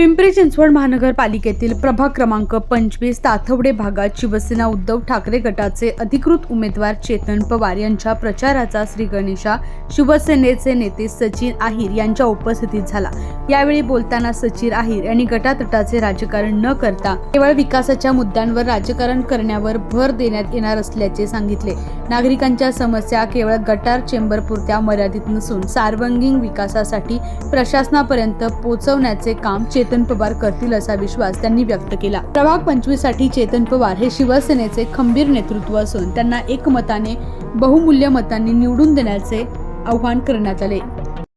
पिंपरी चिंचवड महानगरपालिकेतील प्रभाग क्रमांक पंचवीस ताथवडे भागात शिवसेना उद्धव ठाकरे गटाचे अधिकृत उमेदवार चेतन पवार यांच्या प्रचाराचा श्रीगणेशा शिवसेनेचे नेते सचिन आहिर यांच्या उपस्थितीत झाला. यावेळी बोलताना सचिर आहिर यांनी गटातटाचे राजकारण न करता केवळ विकासाच्या मुद्द्यांवर राजकारण करण्यावर भर देण्यात येणार असल्याचे सांगितले. नागरिकांच्या समस्या केवळ गटार चेंबर पुरत्या मर्यादित नसून सार्वंगीण विकासासाठी प्रशासनापर्यंत पोहोचवण्याचे काम चेतन पवार करतील असा विश्वास त्यांनी व्यक्त केला. प्रभाग पंचवीससाठी चेतन पवार हे शिवसेनेचे खंबीर नेतृत्व असून त्यांना एकमताने बहुमूल्य मतांनी निवडून देण्याचे आवाहन करण्यात आले.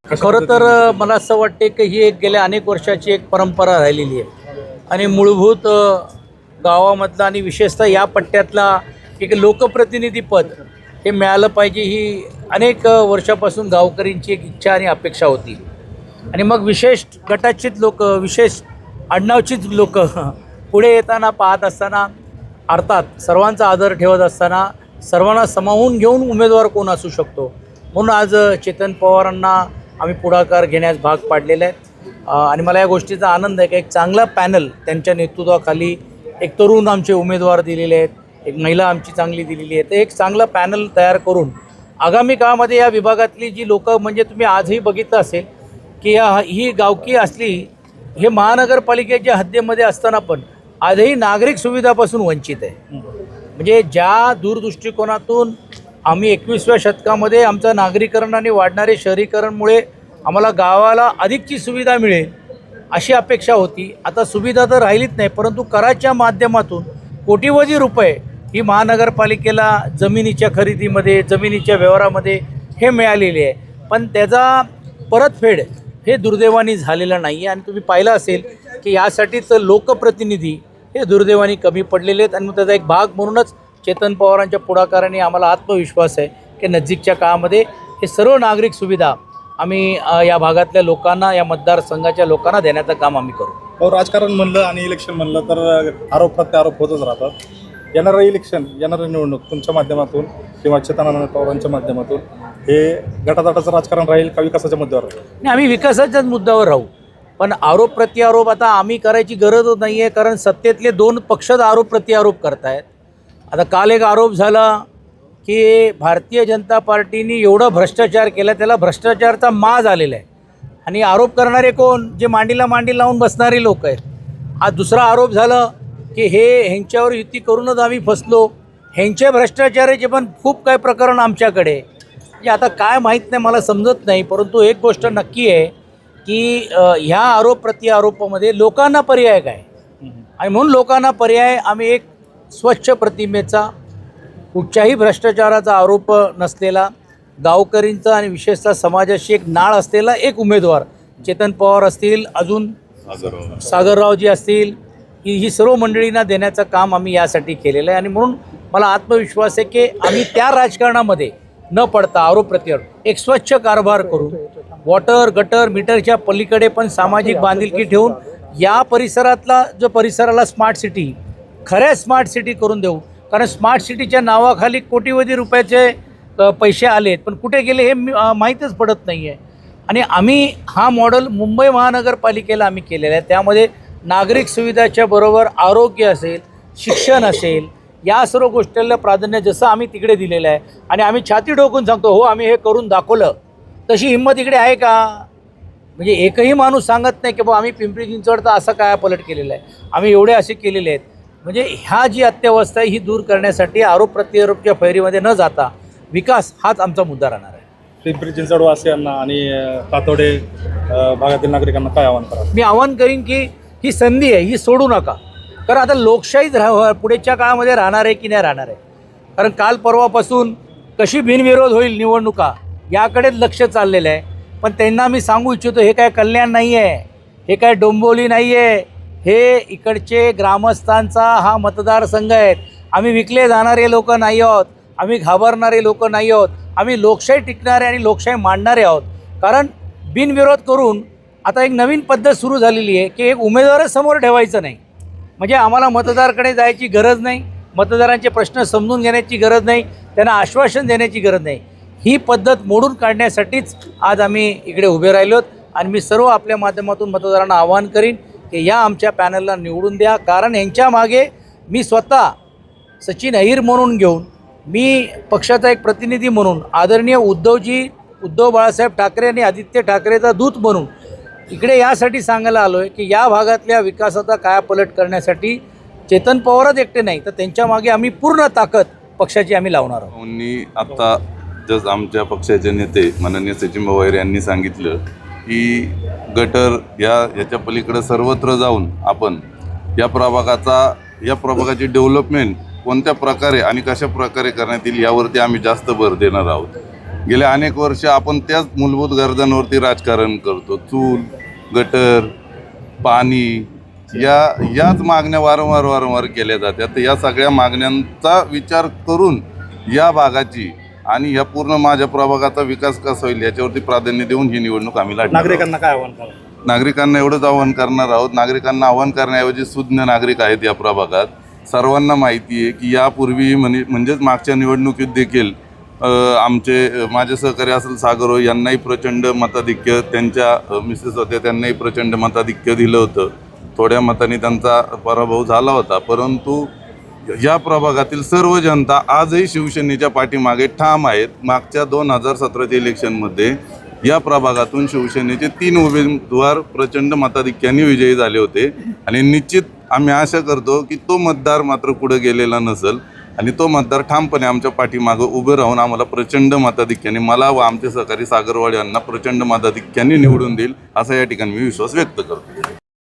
खरं तर मला असं वाटते की ही एक गेल्या अनेक वर्षाची एक परंपरा राहिलेली आहे. आणि मूलभूत गावामधला आणि विशेषतः या पट्ट्यातला एक लोकप्रतिनिधीपद हे मिळालं पाहिजे ही अनेक वर्षापासून गावकरींची एक इच्छा आणि अपेक्षा होती. आणि मग विशेष गटाचीच लोक विशेष आडनावचीच लोक पुढे येताना पाहत असताना अर्थात सर्वांचा आदर ठेवत असताना सर्वांना समावून घेऊन उमेदवार कोण असू शकतो? म्हणून आज चेतन पवारांना आम्ही पुढाकार घेण्यास भाग पाडलेला आहे. आणि मला या गोष्टीचा आनंद आहे की एक चांगला पॅनल त्यांच्या नेतृत्वाखाली एक तरुण आमचे उमेदवार दिलेले आहेत एक महिला आमची चांगली दिलेली आहे. तर एक चांगला पॅनल तयार करून आगामी काळामध्ये या विभागातली जी लोकं म्हणजे तुम्ही आजही बघितलं असेल की या ही गावकी असली हे महानगरपालिकेच्या हद्दीमध्ये असताना पण आजही नागरिक सुविधापासून वंचित आहे. म्हणजे ज्या दूरदृष्टिकोनातून आम्ही एकवीसव्या शतकामध्ये आमचं नागरीकरण आणि वाढणारे शहरीकरणमुळे आम्हाला गावाला अधिकची सुविधा मिळेल अशी अपेक्षा होती. आता सुविधा तर राहिलीच नाही परंतु कराच्या माध्यमातून कोटीवधी रुपये ही महानगरपालिकेला जमिनीच्या खरेदीमध्ये जमिनीच्या व्यवहारामध्ये हे मिळालेले आहे. पण त्याचा परतफेड हे दुर्दैवानी झालेलं नाही आहे आणि तुम्ही पाहिलं असेल की यासाठीच लोकप्रतिनिधी हे दुर्दैवानी कमी पडलेले आहेत. आणि मग त्याचा एक भाग म्हणूनच चेतन पवारांच्या पुढाकाराने आम्हाला आत्मविश्वास आहे की नजीकच्या काळामध्ये हे सर्व नागरिक सुविधा आम्ही या भागातल्या लोकांना या मतदारसंघाच्या लोकांना देण्याचं काम आम्ही करू. राजकारण म्हणलं आणि इलेक्शन म्हणलं तर आरोप प्रत्यारोप होतच राहतात. येणारं इलेक्शन येणारं निवडणूक तुमच्या माध्यमातून किंवा चेतनानंद पवारांच्या माध्यमातून हे गटातटाचं राजकारण राहील का विकासाच्या मुद्द्यावर आणि आम्ही विकासाच्याच मुद्द्यावर राहू. पण आरोप प्रत्यारोप आता आम्ही करायची गरजच नाही आहे कारण सत्तेतले दोन पक्षच आरोप प्रत्यारोप करतायत. आता काल एक आरोप झाला की भारतीय जनता पार्टीने एवढा भ्रष्टाचार केला त्याला भ्रष्टाचारचा मा झालेला आहे. आणि आरोप करणारे कोण? जे मांडीला मांडी लावून बसणारे लोक आहेत. हा दुसरा आरोप झाला की हे ह्यांच्यावर युती करूनच आम्ही फसलो. ह्यांचे भ्रष्टाचाराचे पण खूप काय प्रकरण आमच्याकडे. म्हणजे आता काय माहीत नाही मला समजत नाही परंतु एक गोष्ट नक्की आहे की ह्या आरोप प्रत्यारोपामध्ये लोकांना पर्याय काय? आणि म्हणून लोकांना पर्याय आम्ही एक स्वच्छ प्रतिमेचा कुठच्याही भ्रष्टाचाराचा आरोप नसलेला गावकरींचा आणि विशेषतः समाजाशी एक नाळ असलेला एक उमेदवार चेतन पवार असतील अजून सागररावजी असतील ही ही सर्व मंडळींना देण्याचं काम आम्ही यासाठी केलेलं आहे. आणि म्हणून मला आत्मविश्वास आहे की आम्ही त्या राजकारणामध्ये न पडता आरोप प्रत्यारोप एक स्वच्छ कारभार करून वॉटर गटर मीटरच्या पलीकडे पण सामाजिक बांधिलकी ठेवून या परिसरातला जो परिसराला स्मार्ट सिटी खऱ्या स्मार्ट सिटी करून देऊ. कारण स्मार्ट सिटीच्या नावाखाली कोटीवधी रुपयाचे पैसे आलेत. पण कुठे गेले हे माहीतच पडत नाही आहे आणि आम्ही हा मॉडेल मुंबई महानगरपालिकेला आम्ही केलेला आहे. त्यामध्ये नागरिक सुविधाच्या बरोबर आरोग्य असेल शिक्षण असेल या सर्व गोष्टीला प्राधान्य जसं आम्ही तिकडे दिलेलं आहे. आणि आम्ही छाती ठोकून सांगतो हो आम्ही हे करून दाखवलं. तशी हिंमत इकडे आहे का? म्हणजे एकही माणूस सांगत नाही की बाबा आम्ही पिंपरी चिंचवडचा असं काय पलट केलेलं आहे. आम्ही एवढे असे केलेले आहेत. म्हणजे ह्या जी अत्यवस्था आहे ही दूर करण्यासाठी आरोप प्रत्यारोपच्या फैरीमध्ये न जाता विकास हाच आमचा मुद्दा राहणार आहे. पिंपरी चिंचवडवासियांना आणि तातोडे भागातील नागरिकांना काय आव्हान करा मी आवाहन करीन की ही संधी आहे ही सोडू नका. कारण आता लोकशाहीच राह पुढेच्या काळामध्ये राहणार आहे की नाही राहणार आहे? कारण काल परवापासून कशी बिनविरोध होईल निवडणुका याकडेच लक्ष चाललेलं आहे. पण त्यांना मी सांगू इच्छितो हे काय कल्याण नाही आहे हे काय डोंबोली नाही आहे हे इकडचे ग्रामस्थांचा हा मतदारसंघ आहेत. आम्ही विकले जाणारे लोक नाही आहोत. आम्ही घाबरणारे लोक नाही आहोत. आम्ही लोकशाही टिकणारे आणि लोकशाही मांडणारे आहोत. कारण बिनविरोध करून आता एक नवीन पद्धत सुरू झालेली आहे की एक उमेदवारच समोर ठेवायचं नाही. म्हणजे आम्हाला मतदारकडे जायची गरज नाही. मतदारांचे प्रश्न समजून घेण्याची गरज नाही. त्यांना आश्वासन देण्याची गरज नाही. ही पद्धत मोडून काढण्यासाठीच आज आम्ही इकडे उभे राहिलोत. आणि मी सर्व आपल्या माध्यमातून मतदारांना आवाहन करीन की या आमच्या पॅनलला निवडून द्या. कारण यांच्या मागे मी स्वतः सचिन अहिर म्हणून घेऊन मी पक्षाचा एक प्रतिनिधी म्हणून आदरणीय उद्धवजी उद्धव बाळासाहेब ठाकरे आणि आदित्य ठाकरेचा दूत म्हणून इकडे यासाठी सांगायला आलो आहे की या भागातल्या विकासाचा कायापलट करण्यासाठी चेतन पवारच एकटे नाही. तर त्यांच्या मागे आम्ही पूर्ण ताकद पक्षाची आम्ही लावणार आहोत. भाऊंनी आता जस आमच्या पक्षाचे नेते माननीय सचिन पवार यांनी सांगितलं की गटर या याच्या पलीकडे सर्वत्र जाऊन आपण या प्रभागाचा या प्रभागाची डेव्हलपमेंट कोणत्या प्रकारे आणि कशा प्रकारे करण्यात येईल यावरती आम्ही जास्त भर देणार आहोत. गेल्या अनेक वर्ष आपण त्याच मूलभूत गरजांवरती राजकारण करतो. चूल गटर पाणी या याच मागण्या वारंवार वारंवार केल्या जातात. तर या सगळ्या मागण्यांचा विचार करून या भागाची आणि या पूर्ण माझ्या प्रभागाचा विकास कसा होईल याच्यावरती प्राधान्य देऊन ही निवडणूक आम्ही लढणार आहोत. नागरिकांना काय आव्हान करा नागरिकांना एवढंच आवाहन करणार आहोत. नागरिकांना आवाहन करण्याऐवजी सुज्ञ नागरिक आहेत या प्रभागात. सर्वांना माहिती आहे की यापूर्वी म्हणे म्हणजेच मागच्या निवडणुकीत देखील अ, आमचे अ, माझे सहकारी असेल सागर हो यांनाही प्रचंड मताधिक्य त्यांच्या अ, मिसेस होत्या त्यांनाही प्रचंड मताधिक्य दिलं होतं. थोड्या मतांनी त्यांचा पराभव झाला होता. परंतु या प्रभागातील सर्व जनता आजही शिवसेनेच्या पाठीमागे ठाम आहेत. मागच्या दोन हजार सतराच्या इलेक्शनमध्ये या प्रभागातून शिवसेनेचे तीन उमेदवार प्रचंड मताधिक्याने विजयी झाले होते. आणि निश्चित आम्ही आशा करतो की तो मतदार मात्र पुढे गेलेला नसेल आणि तो मतदार ठामपणे आमच्या पाठीमागं उभे राहून आम्हाला प्रचंड मताधिक्याने मला व आमचे सहकारी सागरवाड यांना प्रचंड मताधिक्याने निवडून देईल असा या ठिकाणी मी विश्वास व्यक्त करतो.